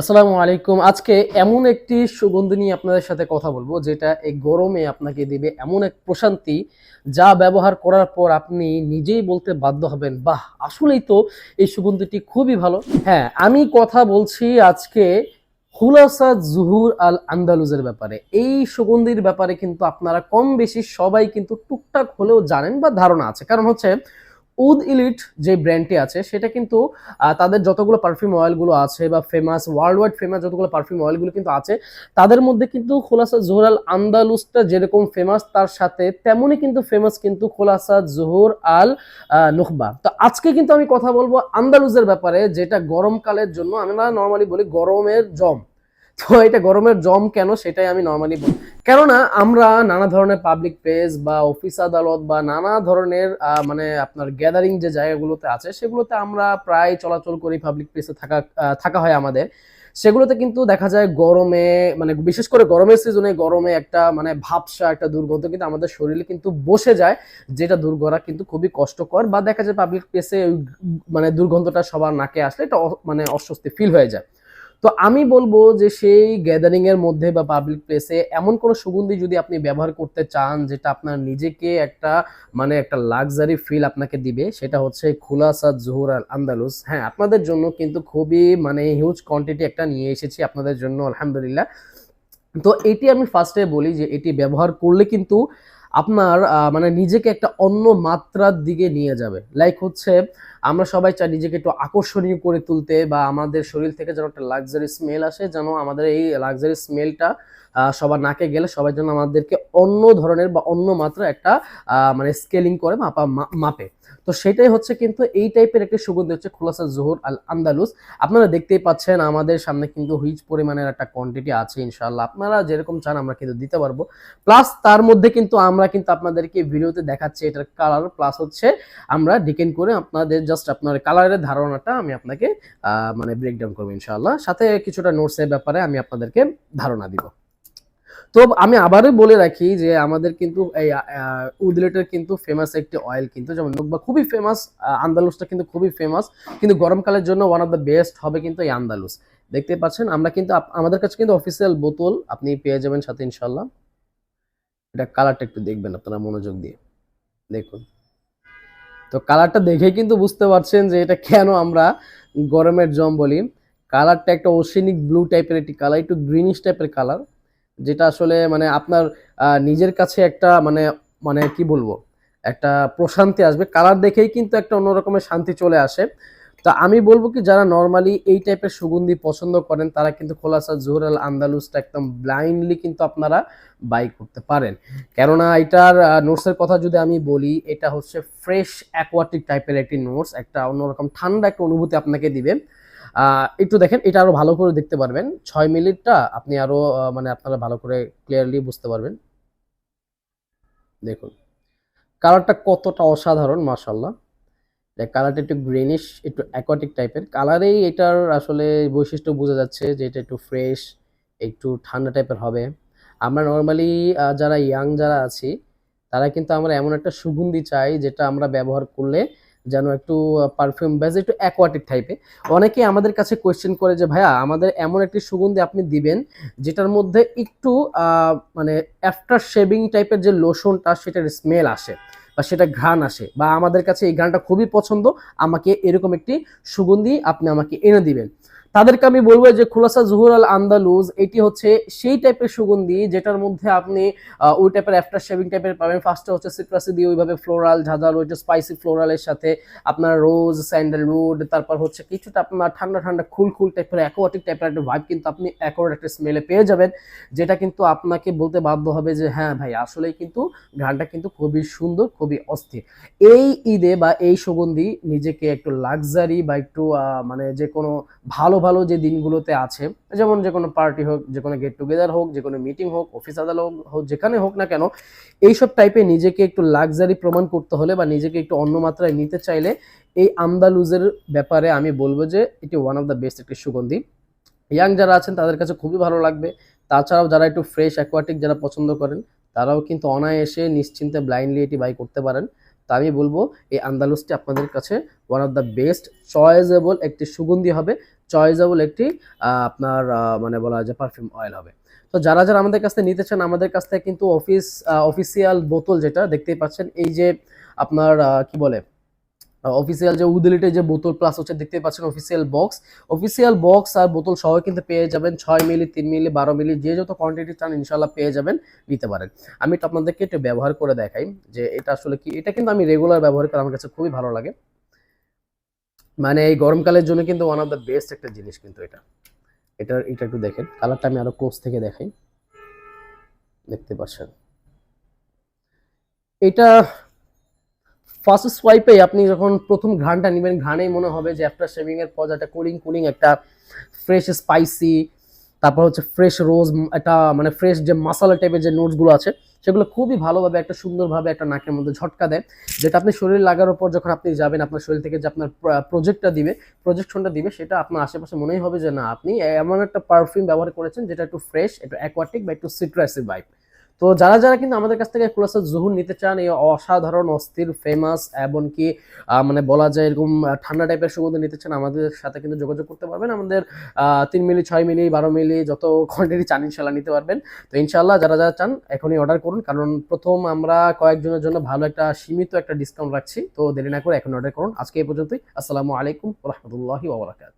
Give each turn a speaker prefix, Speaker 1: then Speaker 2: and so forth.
Speaker 1: আসসালামু আলাইকুম। আজকে এমন একটি সুগন্ধি নিয়ে আপনাদের সাথে কথা বলব, যেটা এই গরমে আপনাকে দিবে এমন এক প্রশান্তি যা ব্যবহার করার পর আপনি নিজেই বলতে বাধ্য হবেন, বাহ, আসলেই তো এই সুগন্ধিটি খুবই ভালো। হ্যাঁ আমি কথা বলছি আজকে হুলাসা জুহুর আল আন্দালুজের ব্যাপারে। এই সুগন্ধির ব্যাপারে কিন্তু আপনারা কম বেশি সবাই কিন্তু টুকটাক হলেও জানেন বা ধারণা আছে। কারণ হচ্ছে উদ ইলিট যে ব্র্যান্ডটি আছে, সেটা কিন্তু তাদের যতগুলো পারফিউম অয়েলগুলো আছে বা ফেমাস ওয়ার্ল্ড ওয়াইড ফেমাস যতগুলো পারফিউম অয়েলগুলো কিন্তু আছে, তাদের মধ্যে কিন্তু খোলাসা জোহর আল আন্দালুসটা যেরকম ফেমাস তার সাথে তেমনই কিন্তু ফেমাস কিন্তু খোলাসা জোহর আল নুখবা। তো আজকে কিন্তু আমি কথা বলব আন্দালুজের ব্যাপারে, যেটা গরমকালের জন্য আমরা নর্মালি বলি গরমের জম। তো এটা গরমের জম কেন সেটাই আমি নর্মালি বলি। কেননা আমরা নানা ধরনের পাবলিক প্লেস বা অফিস আদালত বা নানা ধরনের মানে আপনার গ্যাদারিং যে জায়গাগুলোতে আছে, সেগুলোতে আমরা প্রায় চলাচল করি পাবলিক প্লেসে থাকা থাকা হয় আমাদের। সেগুলোতে কিন্তু দেখা যায় গরমে মানে বিশেষ করে গরমের সিজনে গরমে একটা মানে ভাবসা একটা দুর্গন্ধ কিন্তু আমাদের শরীরে কিন্তু বসে যায়, যেটা দূর করা কিন্তু খুবই কষ্টকর বা দেখা যায় পাবলিক প্লেসে মানে দুর্গন্ধটা সবার নাকে আসলে এটা মানে অস্বস্তি ফিল হয়ে যায়। তো আমি বলব যে সেই গ্যাদারিং এর মধ্যে বা পাবলিক প্লেসে এমন কোনো সুগন্ধি যদি আপনি ব্যবহার করতে চান, যেটা আপনার নিজেকে একটা মানে একটা লাক্সারি ফিল আপনাকে দিবে, সেটা হচ্ছে খুলাসা জুহুর আল আন্দালুস। হ্যাঁ আপনাদের জন্য কিন্তু খুবই মানে হিউজ কোয়ান্টিটি একটা নিয়ে এসেছি আপনাদের জন্য, আলহামদুলিল্লাহ। তো এটি আমি ফার্স্টে বলি যে এটি ব্যবহার করলে কিন্তু আপনার মানে নিজেকে একটা অন্য মাত্রার দিকে নিয়ে যাবে। লাইক হচ্ছে, আমরা সবাই চাই নিজেকে একটু আকর্ষণীয় করে তুলতে বা আমাদের শরীর থেকে যেন একটা লাক্সারি স্মেল আসে, যেন আমাদের এই লাক্সারি স্মেলটা সবার নাকে গেলে সবাই যেন আমাদেরকে অন্য ধরনের বা অন্য মাত্রা একটা মানে স্কেলিং করে, মাপা মাপে। তো সেটাই হচ্ছে কিন্তু এই টাইপের একটি সুগন্ধি হচ্ছে খোলাসা জোহর আল আন্দালুস। আপনারা দেখতেই পাচ্ছেন আমাদের সামনে কিন্তু হিউজ পরিমাণের একটা কোয়ান্টিটি আছে ইনশাল্লাহ আপনারা যেরকম চান আমরা কিন্তু দিতে পারব। প্লাস তার মধ্যে কিন্তু আমরা কিন্তু আপনাদেরকে ভিডিওতে দেখাচ্ছি এটার কালার প্লাস হচ্ছে আমরা ডিকেন করে আপনাদের জাস্ট আপনার কালারের ধারণাটা আমি আপনাকে মানে ব্রেকডাউন করব, ইনশাআল্লাহ। সাথে কিছুটা নোটসের ব্যাপারে আমি আপনাদেরকে ধারণা দিব। তো আমি আবারও বলে রাখি যে আমাদের কিন্তু এই উদলেটের কিন্তু ফেমাস একটি অয়েল কিন্তু, যেমন নুকবা খুবই ফেমাস আন্দালুসটা কিন্তু খুবই ফেমাস কিন্তু গরমকালের জন্য ওয়ান অফ দ্য বেস্ট হবে কিন্তু এই আন্দালুস। দেখতে পাচ্ছেন, আমরা কিন্তু আমাদের কাছে কিন্তু অফিসিয়াল বোতল, আপনি পেয়ে যাবেন সাথে ইনশাল্লাহ এটা কালারটা একটু দেখবেন আপনারা মনোযোগ দিয়ে। দেখুন। তো কালারটা দেখে কিন্তু বুঝতে পারছেন যে এটা কেন আমরা গরমের জম বলি। কালারটা একটা ওশেনিক ব্লু টাইপের একটি কালার একটু গ্রিনিশ টাইপের কালার যেটা আসলে মানে আপনার নিজের কাছে একটা মানে মানে কি বলব, একটা প্রশান্তি আসবে। কালার দেখেই কিন্তু একটা অন্যরকমের শান্তি চলে আসে। তা আমি বলব কি, যারা নর্মালি এই টাইপের সুগন্ধি পছন্দ করেন, তারা কিন্তু খোলাসা জোহর আল আন্দালুসটা একদম ব্লাইন্ডলি কিন্তু আপনারা বাই করতে পারেন। কেননা এটার নোটসের কথা যদি আমি বলি, এটা হচ্ছে ফ্রেশ অ্যাকোয়াটিক টাইপের একটি নোটস, একটা অন্যরকম ঠান্ডা একটা অনুভূতি আপনাকে দিবে। একটু দেখেন, এটা আরও ভালো করে দেখতে পারবেন। ছয় মিনিটটা আপনি আরও মানে আপনারা ভালো করে ক্লিয়ারলি বুঝতে পারবেন। দেখুন কালারটা কতটা অসাধারণ মাশাল্লাহ কালারটা একটু গ্রিনিশ একটু অ্যাকোয়াটিক টাইপের কালারেই এটার আসলে বৈশিষ্ট্য বোঝা যাচ্ছে যে এটা একটু ফ্রেশ একটু ঠান্ডা টাইপের হবে। আমরা নর্মালি যারা ইয়াং যারা আছি, তারা কিন্তু আমরা এমন একটা সুগন্ধি চাই যেটা আমরা ব্যবহার করলে যেন একটু পারফিউম বেজ একটু অ্যাকোয়াটিক টাইপে অনেকেই আমাদের কাছে কোয়েশ্চেন করে যে, ভাইয়া, আমাদের এমন একটি সুগন্ধি আপনি দিবেন, যেটার মধ্যে একটু মানে আফটার শেভিং টাইপের যে লোশনটা সেটার স্মেল আসে বা সেটা ঘ্রাণ আসে বা আমাদের কাছে এই ঘ্রাণটা খুবই পছন্দ, আমাকে এরকম একটি সুগন্ধি আপনি আমাকে এনে দিবেন। তাদেরকে আমি বলব যে খুলাসা জুহুর আল আন্দালুজ, এটি হচ্ছে সেই টাইপের সুগন্ধি যেটার মধ্যে আপনি ওই টাইপের আফটার শেভিং টাইপের পাবেন। ফার্স্টে হচ্ছে সিট্রাসি দিয়ে ওইভাবে ফ্লোরাল ঝাঁঝাল ওইটা স্পাইসি ফ্লোরালের সাথে আপনার রোজ স্যান্ডেলউড তারপর হচ্ছে কিছুটা আপনার ঠান্ডা ঠান্ডা খুল খুল টাইপের অ্যাকোয়াটিক টাইপের একটা ভাইব কিন্তু আপনি অ্যাকোয়ার একটা স্মেলে পেয়ে যাবেন, যেটা কিন্তু আপনাকে বলতে বাধ্য হবে যে হ্যাঁ ভাই, আসলেই কিন্তু গানটা কিন্তু খুবই সুন্দর, খুবই অস্থির। এই ঈদে বা এই সুগন্ধি নিজেকে একটু লাক্সারি বা একটু মানে যে কোনো ভালো ভালো যে দিনগুলোতে আছে, যেমন যে কোনো পার্টি হোক, যে কোনো গেট টুগেদার হোক, যে কোনো মিটিং হোক অফিস আদালত হোক, যেখানে হোক না কেন, এইসব টাইপে নিজেকে একটু লাক্সারি প্রমাণ করতে হলে বা নিজেকে একটু অন্য মাত্রায় নিতে চাইলে এই আন্দালুজের ব্যাপারে আমি বলব যে এটি ওয়ান অফ দ্য বেস্ট একটি সুগন্ধি। ইয়াং যারা আছেন, তাদের কাছে খুবই ভালো লাগবে। তাছাড়াও যারা একটু ফ্রেশ অ্যাকোয়াটিক যারা পছন্দ করেন, তারাও কিন্তু অনায়াসে নিশ্চিন্তে ব্লাইন্ডলি এটি বাই করতে পারেন। তা আমি বলব, এই আন্দালুসটি আপনাদের কাছে one of the best choiceable একটি সুগন্ধি হবে। চয়েজেবল একটি আপনার মানে বলা যায় যে পারফিউম অয়েল হবে। তো যারা যারা আমাদের কাছ থেকে নিতে চান, আমাদের কাছ থেকে কিন্তু অফিস অফিসিয়াল বোতল যেটা দেখতেই পাচ্ছেন, এই যে আপনার কি বলে অফিসিয়াল যে উদলিটে যে বোতল প্লাস হচ্ছে দেখতে পাচ্ছেন অফিসিয়াল বক্স অফিসিয়াল বক্স আর বোতল সহ কিন্তু পেয়ে যাবেন ছয় মিলি, তিন মিলি, বারো মিলি, যে যত কোয়ান্টিটি চান ইনশাল্লাহ পেয়ে যাবেন, নিতে পারেন। আমি তো আপনাদেরকে একটু ব্যবহার করে দেখাই যে এটা আসলে কি, এটা কিন্তু আমি রেগুলার ব্যবহার করি, আমার কাছে খুবই ভালো লাগে। মানে এই গরমকালের জন্য কিন্তু ওয়ান অফ দ্য বেস্ট একটা জিনিস কিন্তু এটা। এটা এটা একটু দেখেন। কালারটা আমি আরও ক্লোজ থেকে দেখাই। দেখতে পাচ্ছেন? এটা ফার্স্ট সোয়াইপে আপনি যখন প্রথম ঘ্রাণটা নেবেন, ঘ্রাণেই মনে হবে যে আফটার শেভিং এর পর একটা কুলিং কুলিং একটা ফ্রেশ স্পাইসি তারপর হচ্ছে ফ্রেশ রোজ একটা মানে ফ্রেশ যে মশালা টাইপের যে নোটসগুলো আছে, সেগুলো খুবই ভালোভাবে একটা সুন্দরভাবে একটা নাকের মধ্যে ঝটকা দেয়, যেটা আপনি শরীর লাগার পর যখন আপনি যাবেন, আপনার শরীর থেকে যে আপনার প্রজেক্টটা দিবে প্রজেকশনটা দিবে, সেটা আপনার আশেপাশে মনেই হবে যে না, আপনি এমন একটা পারফিউম ব্যবহার করেছেন যেটা একটু ফ্রেশ একটু অ্যাকোয়াটিক বা একটু সিট্রাসি ভাইব তো যারা যারা কিন্তু আমাদের কাছ থেকে ক্লোসার জহুর নিতে চান, এই অসাধারণ, অস্থির ফেমাস এমনকি মানে বলা যায় এরকম ঠান্ডা টাইপের সুগন্ধ নিতে চান, আমাদের সাথে কিন্তু যোগাযোগ করতে পারবেন। আমাদের তিন মিলি, ছয় মিলি, বারো মিলি, যত কোয়ান্টিটি চান ইনশাল্লাহ নিতে পারবেন। তো ইনশাল্লাহ যারা যারা চান, এখনই অর্ডার করুন। কারণ প্রথম আমরা কয়েকজনের জন্য ভালো একটা, সীমিত একটা ডিসকাউন্ট রাখছি। তো দেরি না করে এখন অর্ডার করুন। আজকে এই পর্যন্তই। আসসালামু আলাইকুম রহমতুল্লাহি ওবরাকাত